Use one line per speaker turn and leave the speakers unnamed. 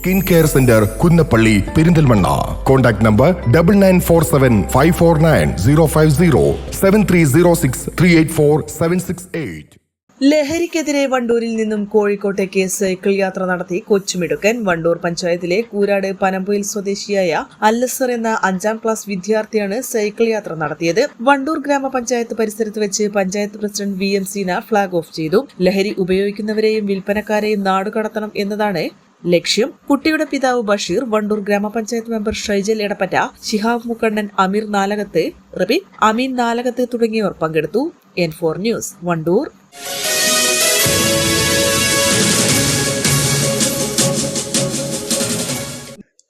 Skin care centre Kunnappally Perinthalmanna. Contact number double nine four seven five four nine zero five zero seven three zero six three eight four seven six eight
ലഹരിക്കെതിരെ വണ്ടൂരിൽ നിന്നും കോഴിക്കോട്ടേക്ക് cycle യാത്ര നടത്തി കൊച്ചുമിടുക്കൻ വണ്ടൂർ പഞ്ചായത്തിലെ കൂരാട് പനമ്പൊയിൽ സ്വദേശിയായ അല്ലസർ എന്ന അഞ്ചാം ക്ലാസ് വിദ്യാർത്ഥിയാണ് സൈക്കിൾ യാത്ര നടത്തിയത്. വണ്ടൂർ ഗ്രാമപഞ്ചായത്ത് പരിസരത്ത് വെച്ച് panchayat president V M Seena flag off ചെയ്തു. ലഹരി ഉപയോഗിക്കുന്നവരെയും വിൽപ്പനക്കാരെയും നാടുകടത്തണം എന്നതാണ് ലക്ഷ്യം കുട്ടിയുടെ പിതാവ് ബഷീർ വണ്ടൂർ ഗ്രാമപഞ്ചായത്ത് മെമ്പർ ഷൈജൽ എടപ്പറ്റ ശിഹാബ് മുക്കണ്ണൻ അമീർ നാലകത്ത് റബി അമീൻ നാലകത്ത് തുടങ്ങിയവർ പങ്കെടുത്തു. N four news Wandoor.